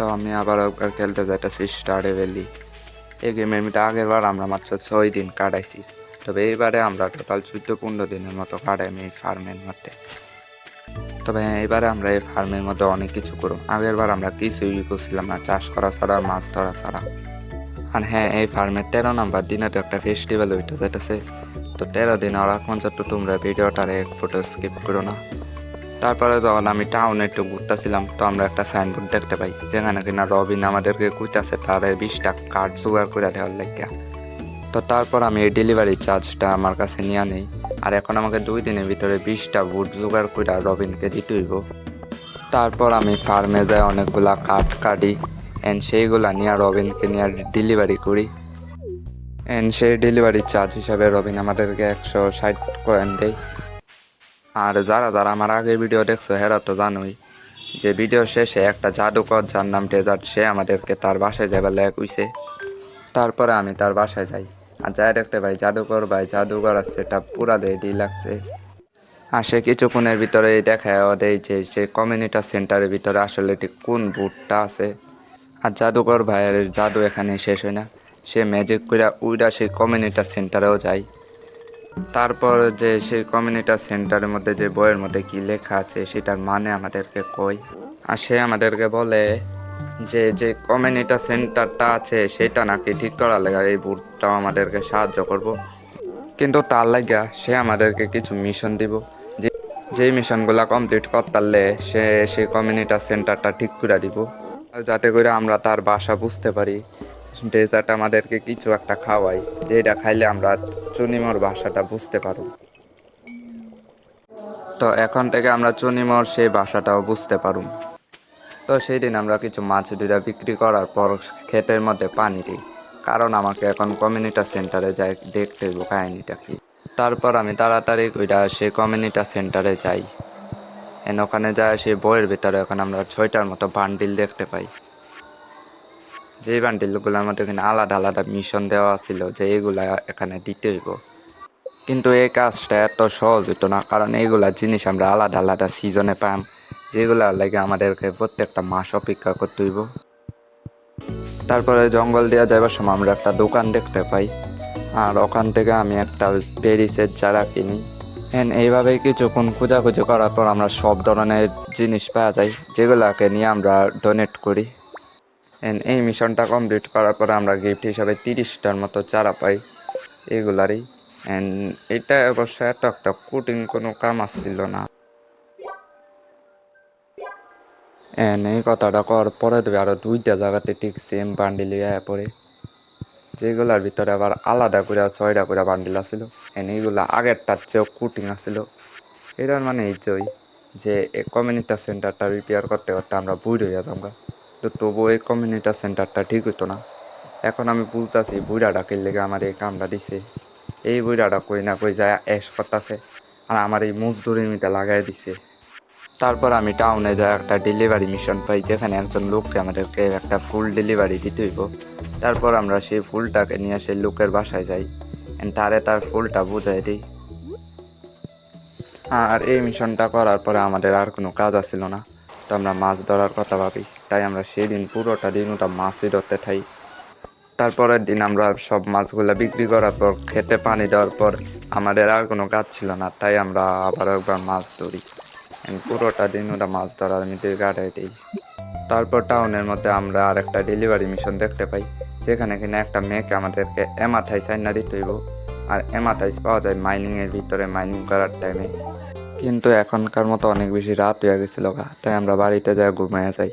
তো আমি আবার একবার খেলতে যাইতেছি স্টারে ভ্যালি এই গেমের মধ্যে আগের বার আমরা মাত্র ছয় দিন কাটাইছি। তবে এইবারে আমরা টোটাল চোদ্দ পনেরো দিনের মতো কাটাই এই ফার্মের মধ্যে। তবে এবারে আমরা এই ফার্মের মধ্যে অনেক কিছু করব। আগের বার আমরা কিছুই করছিলাম না, চাষ করা ছাড়া, মাছ ধরা ছাড়া। আর হ্যাঁ এই ফার্মের তেরো নাম্বার দিনে তো একটা ফেস্টিভ্যাল হইতে যাইতেছে। তো তেরো দিন ওরা পঞ্চান্ন তোমরা ভিডিওটার এক ফটো স্কিপ করো না। তারপরে যখন আমি টাউনে একটু ঘুরতেছিলাম, তো আমরা একটা সাইনবোর্ড দেখতে পাই, যেখানে কিনা রবিন আমাদেরকে কইতাছে তার বিশটা কার্ড জোগাড় করে দেওয়ার লাগিয়া। তো তারপর আমি এই ডেলিভারি চার্জটা আমার কাছে নিয়ে নেই, আর এখন আমাকে দুই দিনের ভিতরে বিশটা বুট জোগাড় করে রবিনকে দিতে হইব। তারপর আমি ফার্মে যাই, অনেকগুলা কাঠ কাটি অ্যান্ড সেইগুলা নিয়ে রবিনকে নিয়ে ডেলিভারি করি। অ্যান্ড সেই ডেলিভারি চার্জ হিসাবে রবিন আমাদেরকে একশো ষাট কয়েন দেয়। আর যারা যারা আমার আগের ভিডিও দেখছ, হেরা তো জানোই যে ভিডিও শেষে একটা জাদুকর, যার নাম ডেজার্ট সে আমাদেরকে তার বাসায় যাবার লেগ উইছে তারপরে আমি তার বাসায় যাই। আর যাই দেখতে ভাই জাদুকর ভাই, জাদুকর আছে সেটা পুরা রেডি লাগছে। আর সে কিছুক্ষণের ভিতরে দেখায় দেয় যে সে কমিউনিটি সেন্টারের ভিতরে আসলে ঠিক কোন বুটটা আছে। আর জাদুকর ভাইয়ের জাদু এখানে শেষ হয় না। সে ম্যাজিক করে উইডা সেই কমিউনিটি সেন্টারেও যায়। তারপর যে সেই কমিউনিটি সেন্টারের মধ্যে, যে বইয়ের মধ্যে কি লেখা আছে, সেটার মানে আমাদেরকে কই? আর সে আমাদেরকে বলে যে যে কমিউনিটি সেন্টারটা আছে, সেটা নাকি ঠিক করার লেগে এই বুটটাও আমাদেরকে সাহায্য করব। কিন্তু তার লাগিয়া সে আমাদেরকে কিছু মিশন দিব। যে যেই মিশনগুলো কমপ্লিট করতারলে সে সেই কমিউনিটি সেন্টারটা ঠিক করে দিব। যাতে করে আমরা তার বাসা বুঝতে পারি। ডেজার্ট আমাদেরকে কিছু একটা খাওয়াই, যেটা খাইলে আমরা চুনিমর ভাষাটা বুঝতে পারব। তো এখন থেকে আমরা চুনিমর সেই ভাষাটাও বুঝতে পারুম তো সেই দিন আমরা কিছু মাছ দুটা বিক্রি করার পর ক্ষেতের মধ্যে পানি দিই, কারণ আমাকে এখন কমিউনিটি সেন্টারে যাই, দেখতে হইব কাহিনিটা কি। তারপর আমি তাড়াতাড়ি ওইটা সেই কমিউনিটি সেন্টারে যাই। এন ওখানে যায় সেই বইয়ের ভিতরে এখন আমরা ছয়টার মতো বান্ডিল দেখতে পাই। যে বান্ডিলগুলোর মধ্যে এখানে আলাদা আলাদা মিশন দেওয়া ছিল, যে এগুলা এখানে দিতে হইব। কিন্তু এই কাজটা এত সহজ হতো না, কারণ এইগুলা জিনিস আমরা আলাদা আলাদা সিজনে পাম, যেগুলা লাগে আমাদেরকে প্রত্যেকটা মাস অপেক্ষা করতে হইব। তারপরে জঙ্গল দেওয়া যাবার সময় আমরা একটা দোকান দেখতে পাই, আর ওখান থেকে আমি একটা প্যারিসের চারা কিনি। হ্যাঁ এইভাবে কিছুক্ষণ খোঁজাখুঁজি করার পর আমরা সব ধরনের জিনিস পাওয়া যায়, যেগুলাকে নিয়ে আমরা ডোনেট করি। এই মিশনটা কমপ্লিট করার পরে আমরা গিফট হিসাবে তিরিশটার মতো চারা পাই এগুলারই। অ্যান্ড এটা অবশ্য এত একটা কুটিং কোনো কাম আসছিল না। এন্ড এই কথাটা করার পরে দেবে আরও দুইটা জায়গাতে ঠিক সেম বান্ডিল আয়া পড়ে। যেগুলার ভিতরে আবার আলাদা করে ছয়টা করে বান্ডিল আছিল। এন্ড এইগুলা আগেরটার চেয়েও কুটিং আছিল। এটার মানে এই জয় যে কমিউনিটি সেন্টারটা রিপেয়ার করতে করতে আমরা বুড় হইয়া যাব তো তবুও এই কমিউনিটি সেন্টারটা ঠিক হতো না। এখন আমি বুঝতেছি বুড়াটা ডাকের লেগে আমার এই কামটা দিছে? এই বুড়াটা কই না কই যায় এস করতেছে আর আমার এই মজদুরির মিটা লাগাই দিছে। তারপর আমি টাউনে যাই, একটা ডেলিভারি মিশন পাই, যেখানে একজন লোককে আমাদেরকে একটা ফুল ডেলিভারি দিতে হইব। তারপর আমরা সেই ফুলটাকে নিয়ে সেই লোকের বাসায় যাই। তারে তার ফুলটা বুঝাই দিই। আর এই মিশনটা করার পরে আমাদের আর কোনো কাজ আসছিল না। তো আমরা মাছ ধরার কথা ভাবি। তাই আমরা সেই দিন পুরোটা দিন ওটা মাছই ধরতে থাই। তারপরের দিন আমরা সব মাছগুলো বিক্রি করার পর, খেতে পানি দেওয়ার পর আমাদের আর কোনো কাজ ছিল না, তাই আমরা আবার একবার মাছ ধরি। পুরোটা দিন ওটা মাছ ধরার মধ্যে কাটাই দিই। তারপর টাউনের মধ্যে আমরা আর একটা ডেলিভারি মিশন দেখতে পাই, যেখানে কিনা একটা মেয়েকে আমাদেরকে এমাথাইস আইনা দিতে হইব। আর এমাথাইস পাওয়া যায় মাইনিংয়ের ভিতরে মাইনিং করার টাইমে কিন্তু এখনকার মতো অনেক বেশি রাত হয়ে গেছিল তাই আমরা বাড়িতে যাই ঘুমাইয়া যাই।